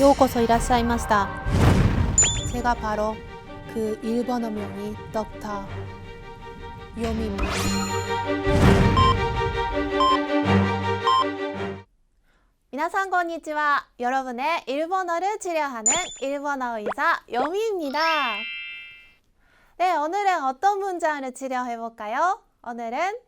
요코소 이라사이마스다. 제가 바로 그 일본어 명이 덕타 요미입니다. 미나상 건니치와 여러분의 일본어를 치료하는 일본어 의사 요미입니다. 네, 오늘은 어떤 문장을 치료해 볼까요? 오늘은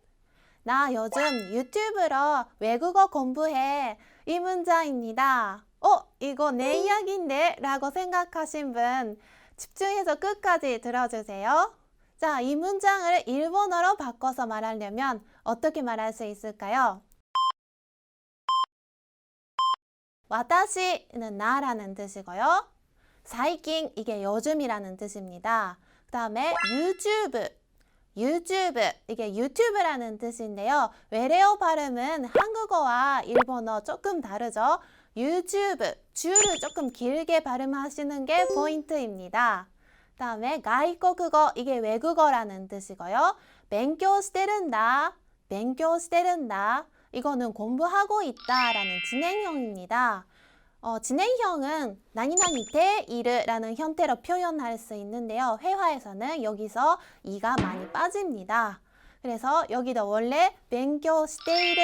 나 요즘 유튜브로 외국어 공부해 이 문장입니다. 어, 이거 내 이야기인데 라고 생각하신 분 집중해서 끝까지 들어주세요. 자, 이 문장을 일본어로 바꿔서 말하려면 어떻게 말할 수 있을까요? 私는 나라는 뜻이고요. 사이킹 이게 요즘이라는 뜻입니다. 그 다음에 유튜브 유튜브 이게 유튜브라는 뜻인데요. 외래어 발음은 한국어와 일본어 조금 다르죠. 유튜브 주를 조금 길게 발음하시는 게 포인트입니다. 그 다음에 가이코국어 이게 외국어라는 뜻이고요. 勉強してるんだ勉強してるんだ이거는 공부하고 있다라는 진행형입니다. 어, 진행형은 나니나니테 이르라는 형태로 표현할 수 있는데요. 회화에서는 여기서 이가 많이 빠집니다. 그래서 여기도 원래 뱅교 스테이르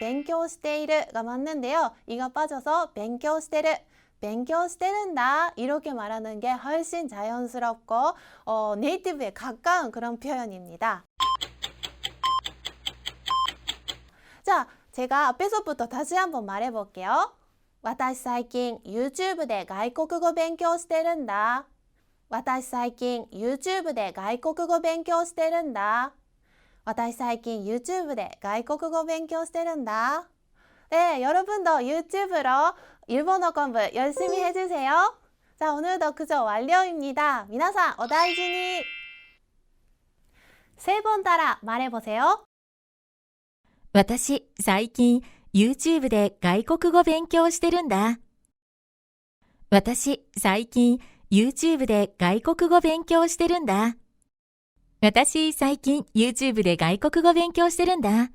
뱅교 스테이르가 맞는데요. 이가 빠져서 뱅교 스테르 뱅교 스테른다 이렇게 말하는 게 훨씬 자연스럽고 어, 네이티브에 가까운 그런 표현입니다. 자, 제가 앞에서부터 다시 한번 말해볼게요. 私最近 YouTube で外国語勉強してるんだ。私最近 YouTube で外国語勉強してるんだ。私最近 YouTube で外国語勉強してるんだ。 네, 여러분도 유튜브로 일본어 공부 열심히 해주세요. 자, 오늘도 그저 완료입니다. 미나상, 오다이지니. 세 번 따라 말해보세요. 私、最近、 YouTube で外国語勉強してるんだ。私、最近、YouTube で外国語勉強してるんだ。私、最近、YouTube で外国語勉強してるんだ。